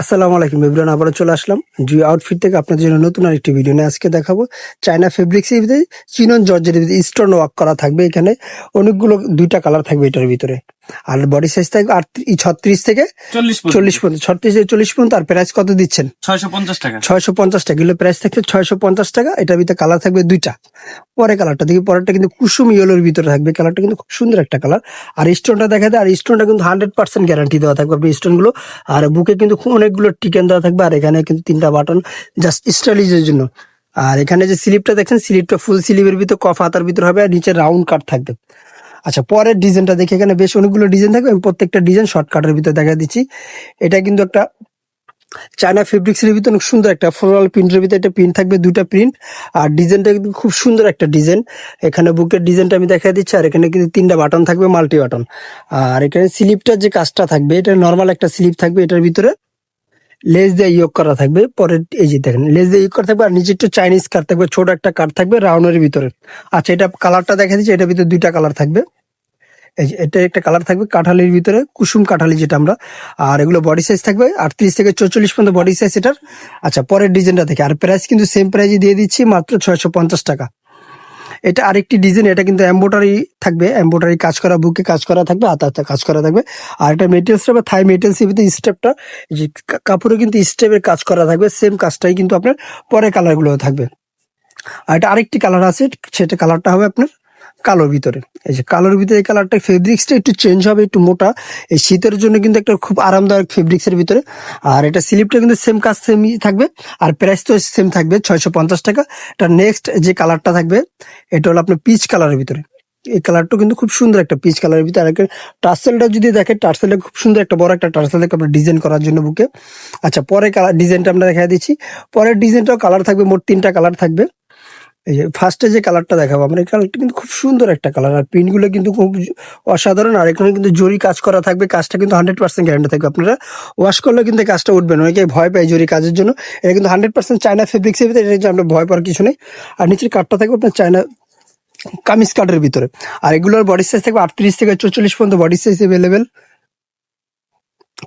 আসসালামু আলাইকুম ইব্রান আবারও চলে আসলাম জুই আউটফিট থেকে। আপনাদের জন্য নতুন আরেকটি ভিডিও নিয়ে আজকে দেখাবো। চায়না ফেব্রিক্স এর ভিতরে চিনন জর্জের ভিতরে স্টোন ওয়ার্ক করা থাকবে এখানে। অনেকগুলো দুইটা কালার থাকবে এটার ভিতরে। আর বডি সাইজ থাকবে আটত্রিশ ছত্রিশ থেকে চল্লিশ পর্যন্ত। ছত্রিশ থেকে চল্লিশ পর্যন্ত। আর প্রাইস কত দিচ্ছেন? ছয়শো পঞ্চাশ টাকা। ছয়শো পঞ্চাশ টাকা। এগুলো প্রাইস থাকছে ছয়শো পঞ্চাশ টাকা। এটার ভিতরে কালার থাকবে দুইটা। পরে কালারটা দেখি। পরেরটা কিন্তু কুসুম ইয়েলোর ভিতরে থাকবে। কালারটা কিন্তু খুব সুন্দর একটা কালার আর স্টোনটা দেখা যায়। আর স্টোনটা কিন্তু হান্ড্রেড পার্সেন্ট গ্যারান্টি দেওয়া থাকবে। আপনি স্টোনগুলো আর বুকে কিন্তু অনেকগুলো টিকেন দেওয়া থাকবে। আর এখানে কিন্তু তিনটা বাটন জাস্ট স্টাইলিশের জন্য। আর এখানে যে স্লিপটা দেখছেন স্লিপটা ফুল স্লিপের ভিতরে কফ হাতার ভিতরে হবে। আর নিচে রাউন্ড কাট থাকবে। আচ্ছা পরের ডিজাইনটা দেখি, এখানে বেশ অনেকগুলো ডিজাইন থাকবে, আমি প্রত্যেকটা ডিজাইন শর্টকাটের ভিতরে দেখা দিচ্ছি। এটা কিন্তু একটা চায়না ফেব্রিক্স এর ভিতরে অনেক সুন্দর একটা ফ্লোরাল প্রিন্টের ভিতরে একটা প্রিন্ট থাকবে দুটা প্রিন্ট আর ডিজাইনটা কিন্তু খুব সুন্দর একটা ডিজাইন। এখানে বুকের ডিজাইনটা আমি দেখা দিচ্ছি, আর এখানে কিন্তু তিনটা বাটন থাকবে মাল্টি বাটন। আর এখানে স্লিপটার যে কাজটা থাকবে, এটা নর্মাল একটা স্লিপ থাকবে, এটার ভিতরে লেজ দিয়ে ইয়োগ করা থাকবে, পরে এই যে দেখেন লেজ দিয়ে ইয়োগ করা থাকবে, আর নিচে একটু চাইনিজ কাট থাকবে, ছোট একটা কাট থাকবে রাউন্ডের ভিতরে। আচ্ছা এটা কালারটা দেখা দিচ্ছি, এটার ভিতরে দুইটা কালার থাকবে। এটা একটা কালার থাকবে কাঁঠালির ভিতরে, কুসুম কাঁঠালি যেটা আমরা। আর এগুলো বডি সাইজ থাকবে আটত্রিশ থেকে চৌচল্লিশ পর্যন্ত বডি সাইজ এটার। আচ্ছা পরের ডিজাইনটা থেকে আর প্রাইস কিন্তু সেম প্রাইজে দিয়ে দিচ্ছি মাত্র ছয়শো পঞ্চাশ টাকা। এটা আরেকটি ডিজাইন এটা কিন্তু এম্বোটারি থাকবে। এম্বোটারি কাজ করা বুকে কাজ করা থাকবে হাতে হাতে কাজ করা থাকবে। আর এটা মেটেরিয়ালসটা বা থাই মেটেরিয়ালস ভিতরে স্টেপটা যে কাপড়ে কিন্তু স্টেপের কাজ করা থাকবে। সেম কাজটাই কিন্তু আপনার পরে কালারগুলো থাকবে। আর এটা আরেকটি কালার আছে, সেটা কালারটা হবে আপনার কালোর ভিতরে। এই যে কালোর ভিতরে এই কালারটা ফেব্রিক্সটা একটু চেঞ্জ হবে, একটু মোটা। এই শীতের জন্য কিন্তু একটা খুব আরামদায়ক ফেব্রিক্স এর ভিতরে। আর এটা স্লিপটা কিন্তু সেম কাজ সেমই থাকবে। আর প্রাইস তো সেম থাকবে, ছয়শো পঞ্চাশ টাকা। এটা নেক্সট যে কালারটা থাকবে, এটা হলো আপনার পিচ কালারের ভিতরে। এই কালারটা কিন্তু খুব সুন্দর একটা পিচ কালারের ভিতরে। আর টার্সেলটা যদি দেখেন টার্সেলটা খুব সুন্দর একটা বড় একটা টার্সেল দেখে আপনার ডিজাইন করার জন্য বুকে। আচ্ছা পরে কালার ডিজাইনটা আমরা দেখা দিচ্ছি। পরের ডিজাইনটাও কালার থাকবে, মোট তিনটা কালার থাকবে। এই যে ফার্স্টে যে কালারটা দেখাবো, আমরা এই কালারটা কিন্তু খুব সুন্দর একটা কালার আর প্রিন্টগুলো কিন্তু খুব অসাধারণ, আর এখানে কিন্তু জরি কাজ করা থাকবে, কাজটা কিন্তু হান্ড্রেড পার্সেন্ট গ্যারান্টি থাকবে। আপনারা ওয়াশ করলে কিন্তু কাজটা উঠবে না অনেকে ভয় পায় জরি কাজের জন্য। এটা কিন্তু হান্ড্রেড পার্সেন্ট চায়না ফেব্রিক্স এর ভিতরে, এটা আপনার ভয় পাওয়ার কিছু নেই। আর নিচের কাঠটা থাকবে আপনার চায়না কামিজ কাঠের ভিতরে। আর এগুলোর বডি সাইজ থাকবে আটত্রিশ থেকে চল্লিশ পর্যন্ত বডি সাইজ অ্যাভেলেবেল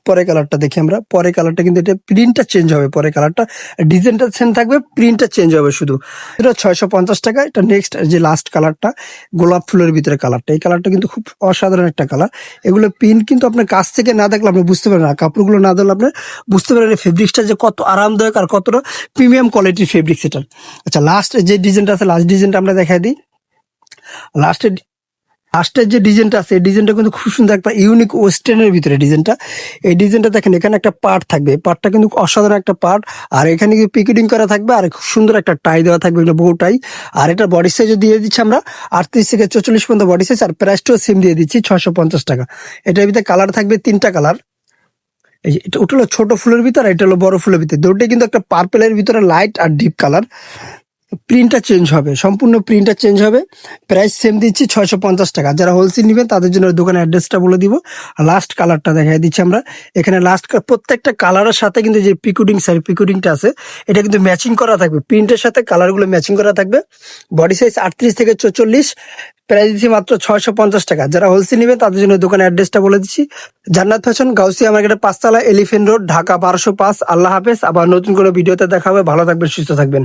পরে কালারটা দেখি আমরা। পরে কালারটা কিন্তু এটা প্রিন্টটা চেঞ্জ হবে। পরে কালারটা ডিজাইনটা সেম থাকবে প্রিন্টটা চেঞ্জ হবে শুধু। এটা ছয়শো পঞ্চাশ টাকা। এটা নেক্সট যে লাস্ট কালারটা, গোলাপ ফুলের ভিতরে কালারটা। এই কালারটা কিন্তু খুব অসাধারণ একটা কালার। এগুলো প্রিন্ট কিন্তু আপনার কাছ থেকে না দেখলে আপনি বুঝতে পারেন না। কাপড়গুলো না দেখলে আপনি বুঝতে পারেন ফেব্রিক্সটা যে কত আরামদায়ক আর কতটা প্রিমিয়াম কোয়ালিটির ফেব্রিক্স এটা। আচ্ছা লাস্ট যে ডিজাইনটা আছে লাস্ট ডিজাইনটা আমরা দেখাই দিই। লাস্টের লাস্টের যে ডিজাইনটা আছে, এই ডিজাইনটা কিন্তু খুব সুন্দর একটা ইউনিক ওয়েস্টার্নের ভিতরে ডিজাইনটা। এই ডিজাইনটা দেখেন, এখানে একটা পার্ট থাকবে। পার্টটা কিন্তু অসাধারণ একটা পার্ট আর এখানে কিন্তু পিকেটিং করা থাকবে আর খুব সুন্দর একটা টাই দেওয়া থাকবে এগুলো বউ টাই আর এটা বডি সাইজ দিয়ে দিচ্ছি আমরা আটত্রিশ থেকে চল্লিশ পর্যন্ত বডি সাইজ আর প্রাইসটাও সেম দিয়ে দিচ্ছি ছশো পঞ্চাশ টাকা। এটার ভিতরে কালার থাকবে তিনটা কালার এটা, ওটা হলো ছোট ফুলের ভিতর এটা হলো বড় ফুলের ভিতরে। দুটোই কিন্তু একটা পার্পেলের ভিতরে লাইট আর ডিপ কালার প্রিন্টটা চেঞ্জ হবে, সম্পূর্ণ প্রিন্টটা চেঞ্জ হবে। প্রাইস সেম দিচ্ছি ছয়শো পঞ্চাশ টাকা। যারা হোলসেল নেবেন, তাদের জন্য দোকানের অ্যাড্রেসটা বলে দিব। লাস্ট কালারটা দেখাই দিচ্ছি আমরা। এখানে লাস্ট প্রত্যেকটা কালারের সাথে কিন্তু যে পিকুডিং সাইড পিকুডিংটা আছে, এটা কিন্তু ম্যাচিং করা থাকবে। প্রিন্টের সাথে কালারগুলো ম্যাচিং করা থাকবে। বডি সাইজ আটত্রিশ থেকে চল্লিশ প্রাইস দিচ্ছি মাত্র ছয়শো পঞ্চাশ টাকা। যারা হোলসেল নেবেন, তাদের জন্য দোকানের অ্যাড্রেসটা বলে দিচ্ছি। জান্নাত ফ্যাশন, গাউসিয়া মার্কেটের পাঁচতলা এলিফেন্ট রোড ঢাকা বারোশো পাঁচ। আল্লাহ হাফেজ। আবার নতুন কোনো ভিডিওতে দেখা হবে। ভালো থাকবেন, সুস্থ থাকবেন।